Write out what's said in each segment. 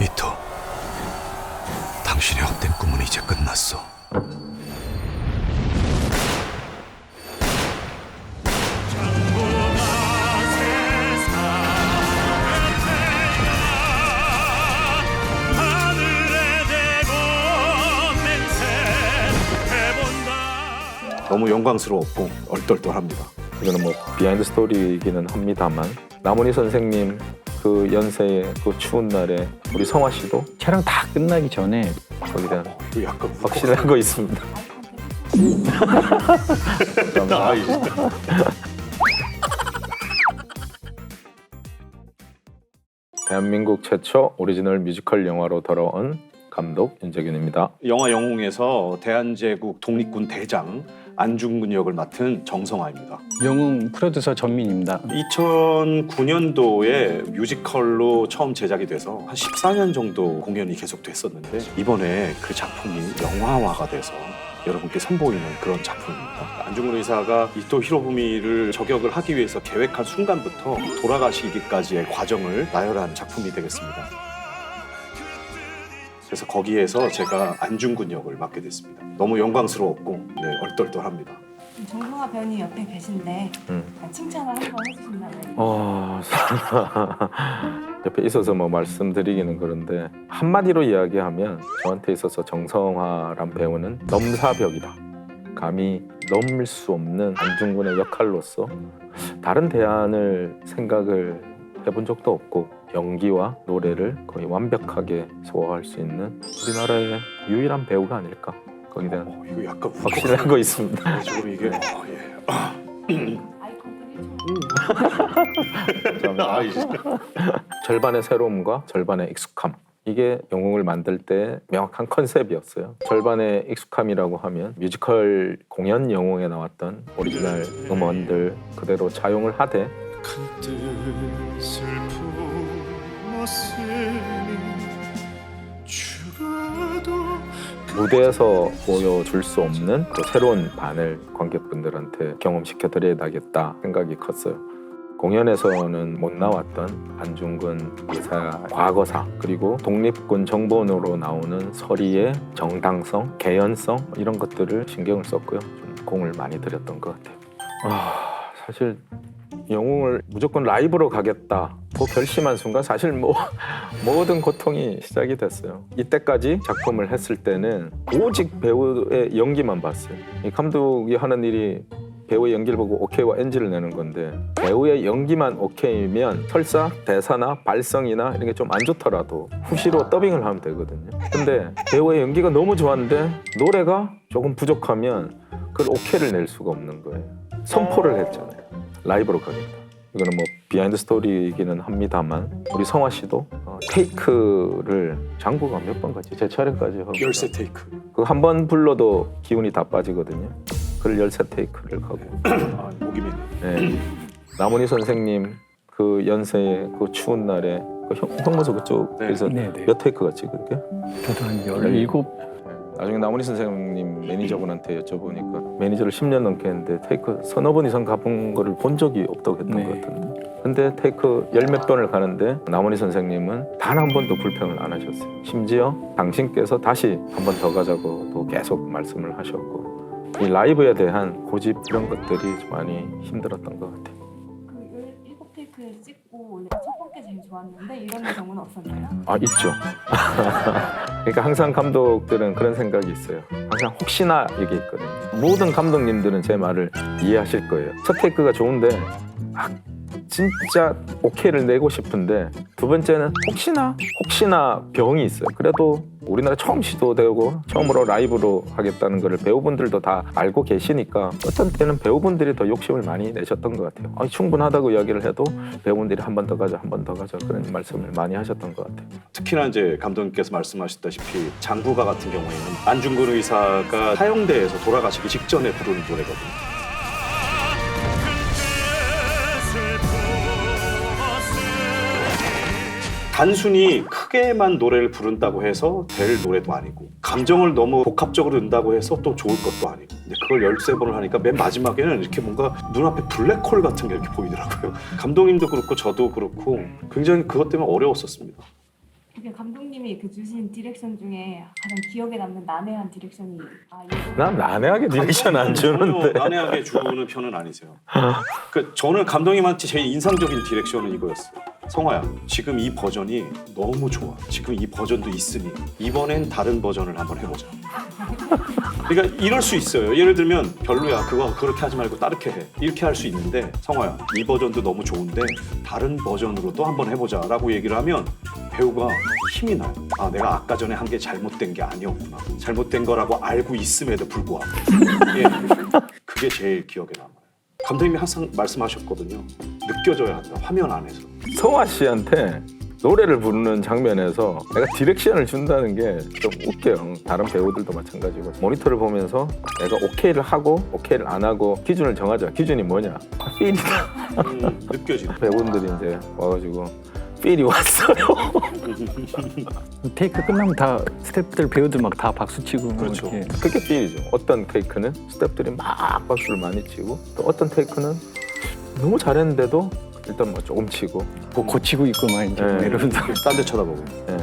이토, 당신의 헛된 꿈은 이제 끝났어. 너무 영광스러웠고 얼떨떨합니다. 이거는 뭐 비하인드 스토리이기는 합니다만 남원희 선생님 그 연세의 그 추운 날에 우리 성화 씨도 촬영 다 끝나기 전에 거기에 대한 그 약간 확실한 거 있습니다. 아, 이제. 대한민국 최초 오리지널 뮤지컬 영화로 돌아온 감독 윤재균입니다. 영화 영웅에서 대한제국 독립군 대장 안중근 역을 맡은 정성화입니다. 영웅 프로듀서 전민입니다. 2009년도에 뮤지컬로 처음 제작이 돼서 한 14년 정도 공연이 계속 됐었는데 이번에 그 작품이 영화화가 돼서 여러분께 선보이는 그런 작품입니다. 안중근 의사가 이토 히로부미를 저격을 하기 위해서 계획한 순간부터 돌아가시기까지의 과정을 나열한 작품이 되겠습니다. 그래서 거기에서 제가 안중근 역을 맡게 됐습니다. 너무 영광스러웠고 네, 얼떨떨합니다. 정성화 배우님 옆에 계신데 음. 칭찬을 한 번 해주신다면 어, 옆에 있어서 뭐 말씀드리기는 그런데 한마디로 이야기하면 저한테 있어서 정성화란 배우는 넘사벽이다. 감히 넘을 수 없는 안중근의 역할로서 다른 대안을 생각을 해본 적도 없고 연기와 노래를 거의 완벽하게 소화할 수 있는 우리나라의 유일한 배우가 아닐까 거기에 대한 어, 이거 약간 확실한 거 있습니다. 네, 지금 이게 어, 예. 아이콘들이 아, 이제. 절반의 새로움과 절반의 익숙함. 이게 영웅을 만들 때 명확한 컨셉이었어요. 절반의 익숙함이라고 하면 뮤지컬 공연 영웅에 나왔던 오리지널 음원들 그대로 차용을 하되 모습이 죽어도 무대에서 보여줄 수 없는 또 새로운 반을 관객분들한테 경험시켜 드려야겠다 생각이 컸어요. 공연에서는 못 나왔던 안중근 의사 과거사 그리고 독립군 정본으로 나오는 서리의 정당성, 개연성 이런 것들을 신경을 썼고요. 좀 공을 많이 들였던 것 같아요. 아 사실 영웅을 무조건 라이브로 가겠다. 그 결심한 순간 사실 뭐 모든 고통이 시작이 됐어요. 이때까지 작품을 했을 때는 오직 배우의 연기만 봤어요. 이 감독이 하는 일이 배우의 연기를 보고 오케이와 NG를 내는 건데 배우의 연기만 오케이면 설사 대사나 발성이나 이런 게 좀 안 좋더라도 후시로 더빙을 하면 되거든요. 근데 배우의 연기가 너무 좋았는데 노래가 조금 부족하면 그걸 오케이를 낼 수가 없는 거예요. 선포를 했잖아요. 라이브로 가겠다. 이거는 뭐 비하인드 스토리이기는 합니다만 우리 성화 씨도 어, 테이크를 장구가 몇번 갔지? 제 차례까지 하고 열쇠 테이크. 그한 번 불러도 기운이 다 빠지거든요. 그걸 열세 테이크를 가고 아, 목이 메네. 네. 남원희 선생님 그 연세의 그 추운 날에 그 형, 형무소 그쪽에서 네, 네. 몇 테이크 갔지 그렇게? 저도 한 열일곱 나중에 남원희 선생님 매니저분한테 여쭤보니까 매니저를 10년 넘게 했는데 테이크 서너 번 이상 가본 거를 본 적이 없다고 했던 네. 것 같은데. 근데 테이크 열 몇 번을 가는데 남원희 선생님은 단 한 번도 불평을 안 하셨어요. 심지어 당신께서 다시 한 번 더 가자고 또 계속 말씀을 하셨고 이 라이브에 대한 고집 이런 것들이 좀 많이 힘들었던 것 같아요 제일 좋았는데 이런 경우는 없었나요? 아 있죠. 그러니까 항상 감독들은 그런 생각이 있어요. 항상 혹시나 이게 있거든요. 모든 감독님들은 제 말을 이해하실 거예요. 첫 테이크가 좋은데 아, 진짜 오케이를 내고 싶은데 두 번째는 혹시나 혹시나 병이 있어요. 그래도 우리나라 처음 시도되고 처음으로 라이브로 하겠다는 거를 배우분들도 다 알고 계시니까 어떤 때는 배우분들이 더 욕심을 많이 내셨던 것 같아요. 아, 충분하다고 이야기를 해도 배우분들이 한 번 더 가자, 한 번 더 가자 그런 말씀을 많이 하셨던 것 같아요. 특히나 이제 감독님께서 말씀하셨다시피 장구가 같은 경우에는 안중근 의사가 사형대에서 돌아가시기 직전에 부르는 노래거든요. 단순히 크게만 노래를 부른다고 해서 될 노래도 아니고 감정을 너무 복합적으로 넣는다고 해서 또 좋을 것도 아니고. 근데 그걸 13번을 하니까 맨 마지막에는 이렇게 뭔가 눈앞에 블랙홀 같은 게 이렇게 보이더라고요. 감독님도 그렇고 저도 그렇고 굉장히 그것 때문에 어려웠었습니다 이게 감독님이 그 주신 디렉션 중에 가장 기억에 남는 난해한 디렉션이 아 이거 난 난해하게 디렉션 안 주는데. 난해하게 주는 편은 아니세요. 그 저는 감독님한테 제일 인상적인 디렉션은 이거였어요. 성화야, 지금 이 버전이 너무 좋아. 지금 이 버전도 있으니 이번엔 다른 버전을 한번 해보자. 그러니까 이럴 수 있어요. 예를 들면 별로야, 그거 그렇게 하지 말고 다르게 해. 이렇게 할 수 있는데 성화야, 이 버전도 너무 좋은데 다른 버전으로 또 한번 해보자라고 얘기를 하면 배우가 힘이 나요. 아, 내가 아까 전에 한 게 잘못된 게 아니었구나. 잘못된 거라고 알고 있음에도 불구하고 예, 그게 제일 기억에 남아요. 감독님이 항상 말씀하셨거든요. 느껴져야 한다. 화면 안에서. 성화 씨한테 노래를 부르는 장면에서 내가 디렉션을 준다는 게 좀 웃겨요. 다른 배우들도 마찬가지고 모니터를 보면서 내가 오케이를 하고 오케이를 안 하고 기준을 정하자. 기준이 뭐냐? 아, 필이다. 음, 느껴지는. 배우들이 이제 와가지고 필이 왔어요. 테이크 끝나면 다 스태프들 배우들 막 다 박수 치고 뭐 그렇죠. 이렇게. 그게 필이죠. 어떤 테이크는 스태프들이 막 박수를 많이 치고 또 어떤 테이크는 너무 잘했는데도 일단 뭐 조금 치고 뭐 고치고 있고 막 이제 네. 이러면서 딴 데 쳐다보고. 예.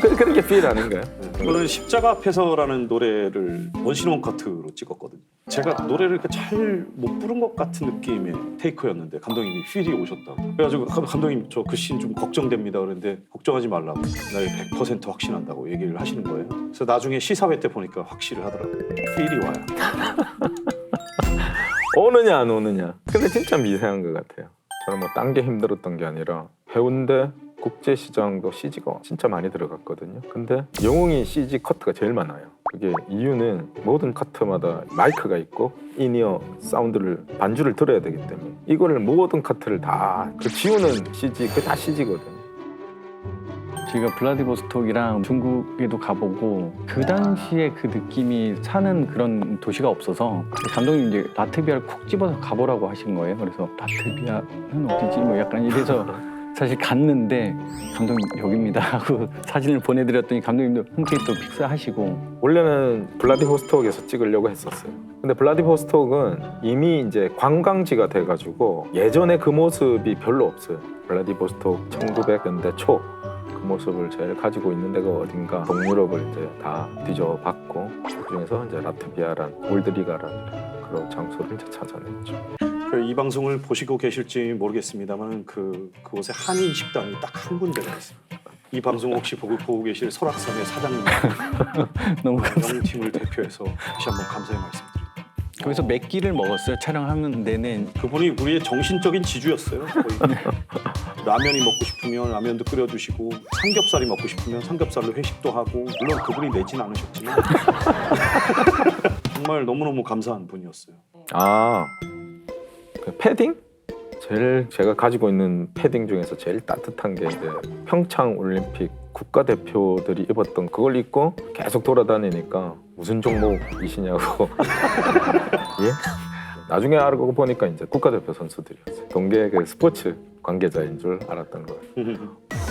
그- 그런 게 필 아닌가요? 저는 십자가 앞에서라는 노래를 원신원 커트로 찍었거든요. 제가 노래를 이렇게 잘 못 부른 것 같은 느낌의 테이크였는데 감독님이 필이 오셨다고. 그래가지고 감- 감독님 저 그 씬 좀 걱정됩니다. 그런데 걱정하지 말라고. 나100% 확신한다고 얘기를 하시는 거예요. 그래서 나중에 시사회 때 보니까 확실을 하더라고요. 필이 와요. 오느냐 안 오느냐. 근데 진짜 미세한 것 같아요. 저는 뭐 딴 게 힘들었던 게 아니라 해운대 국제 시장도 CG가 진짜 많이 들어갔거든요. 근데 영웅이 CG 커트가 제일 많아요. 그게 이유는 모든 커트마다 마이크가 있고 인이어 사운드를 반주를 들어야 되기 때문에 이거를 모든 커트를 다 그 지우는 CG 그게 다 CG거든 요. 제가 블라디보스톡이랑 중국에도 가보고 그 당시에 그 느낌이 사는 그런 도시가 없어서 감독님 이제 라트비아를 콕 집어서 가보라고 하신 거예요. 그래서 라트비아는 어디지? 뭐 약간 이래서 사실 갔는데 감독님 여기입니다 하고 사진을 보내드렸더니 감독님도 흔쾌히 또 픽스하시고 원래는 블라디보스톡에서 찍으려고 했었어요. 근데 블라디보스톡은 이미 이제 관광지가 돼가지고 예전에 그 모습이 별로 없어요. 블라디보스톡 1900년대 초그 모습을 제일 가지고 있는 데가 어딘가 동유럽을 이제 다 뒤져봤고 그중에서 이제 라트비아란 올드리가란 그런 장소를 이제 찾아냈죠. 그이 방송을 보시고 계실지 모르겠습니다만 그 그곳에 한인 식당이 딱 한 군데가 있습니다. 이 방송 혹시 보고, 보고 계실 설악산의 사장님 너무 영팀을 대표해서 다시 한번 감사의 말씀드립니다. 거기서 몇 끼를 먹었어요. 촬영하는 내내 그분이 우리의 정신적인 지주였어요. 라면이 먹고 싶으면 라면도 끓여주시고 삼겹살이 먹고 싶으면 삼겹살로 회식도 하고 물론 그분이 내진 않으셨지만 정말 너무너무 감사한 분이었어요. 아, 그 패딩? 제일 제가 가지고 있는 패딩 중에서 제일 따뜻한 게 이제 평창 올림픽 국가대표들이 입었던 그걸 입고 계속 돌아다니니까 무슨 종목이시냐고. 예? 나중에 알고 보니까 이제 국가대표 선수들이었어요. 동계 그 스포츠 관계자인 줄 알았던 거예요.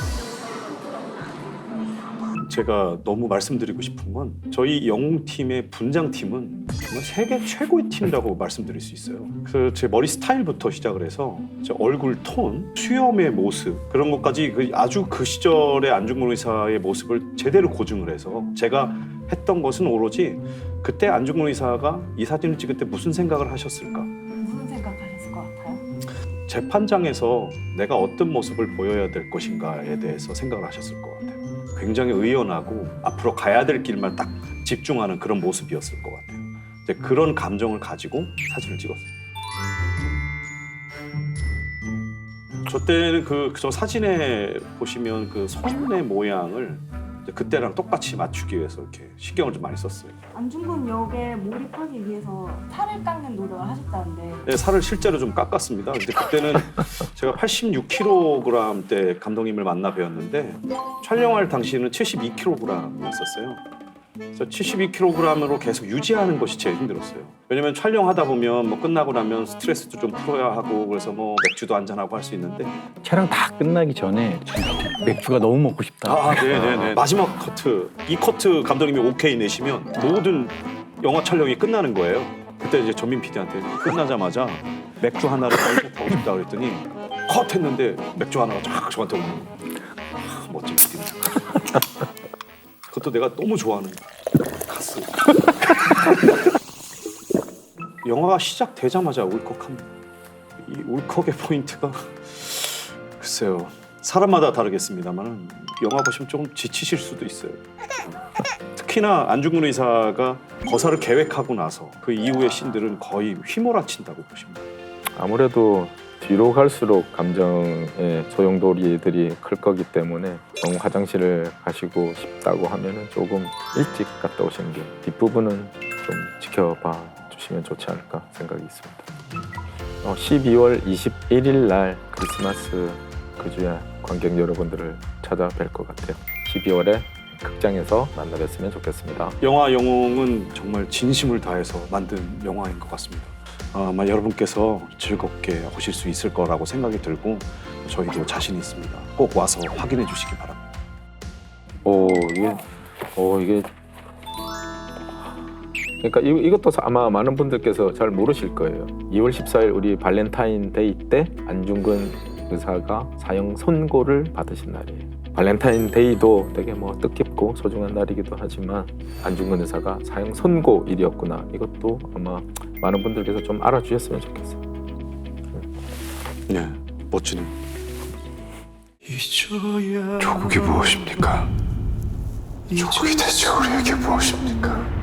제가 너무 말씀드리고 싶은 건 저희 영웅팀의 분장팀은 정말 세계 최고의 팀이라고 말씀드릴 수 있어요. 그 제 머리 스타일부터 시작을 해서 제 얼굴 톤, 수염의 모습 그런 것까지 그 아주 그 시절의 안중근 의사의 모습을 제대로 고증을 해서 제가 했던 것은 오로지 그때 안중근 의사가 이 사진을 찍을 때 무슨 생각을 하셨을까? 재판장에서 내가 어떤 모습을 보여야 될 것인가에 대해서 생각을 하셨을 것 같아요. 굉장히 의연하고 앞으로 가야 될 길만 딱 집중하는 그런 모습이었을 것 같아요. 이제 그런 감정을 가지고 사진을 찍었어요. 저 때는 그 저 사진에 보시면 그 손의 모양을 이제 그때랑 똑같이 맞추기 위해서 이렇게 신경을 좀 많이 썼어요. 안중근 역에 몰입하기 위해서 살을 깎는 노력을 하셨다는데 네, 살을 실제로 좀 깎았습니다. 근데 그때는 제가 86kg 때 감독님을 만나 뵈었는데 촬영할 당시에는 72kg이었었어요. 그래서 72kg으로 계속 유지하는 것이 제일 힘들었어요. 왜냐면 촬영하다 보면 뭐 끝나고 나면 스트레스도 좀 풀어야 하고 그래서 뭐 맥주도 한잔 하고 할 수 있는데 촬영 다 끝나기 전에 맥주가 너무 먹고 싶다. 아, 네네네. 마지막 커트. 이 커트 감독님이 오케이 내시면 모든 영화 촬영이 끝나는 거예요. 그때 이제 전민 PD한테 끝나자마자 맥주 하나를 더 싶다 그랬더니 컷 했는데 맥주 하나가 쫙 저한테 오는 거예요. 아, 멋진 PD입니다. 그것도 내가 너무 좋아하는 가스. 영화가 시작되자마자 울컥합니다. 이 울컥의 포인트가 글쎄요 사람마다 다르겠습니다만 영화 보시면 조금 지치실 수도 있어요. 특히나 안중근 의사가 거사를 계획하고 나서 그 이후의 신들은 거의 휘몰아친다고 돼요. 아무래도 뒤로 갈수록 감정의 소용돌이들이 클 거기 때문에 너무 화장실을 가시고 싶다고 하면은 조금 일찍 갔다 오시는 게 뒷부분은 좀 지켜봐 주시면 좋지 않을까 생각이 있습니다. 어, 12월 21일 날 크리스마스 그 주에 관객 여러분들을 찾아뵐 것 같아요. 12월에 극장에서 만나 뵀으면 좋겠습니다. 영화 영웅은 정말 진심을 다해서 만든 영화인 것 같습니다. 아마 여러분께서 즐겁게 보실 수 있을 거라고 생각이 들고 저희도 자신 있습니다. 꼭 와서 확인해 주시기 바랍니다. 오 이게 오 이게 그러니까 이, 이것도 아마 많은 분들께서 잘 모르실 거예요. 2월 14일 우리 발렌타인데이 때 안중근 의사가 사형 선고를 받으신 날이에요. 발렌타인데이도 되게 뭐 뜻깊고 소중한 날이기도 하지만 안중근 의사가 사형 선고일이었구나. 이것도 아마 많은 분들께서 좀 알아주셨으면 좋겠어요. 네. 잊어야 조국이 무엇입니까? 조국이 대체 우리에게 무엇입니까?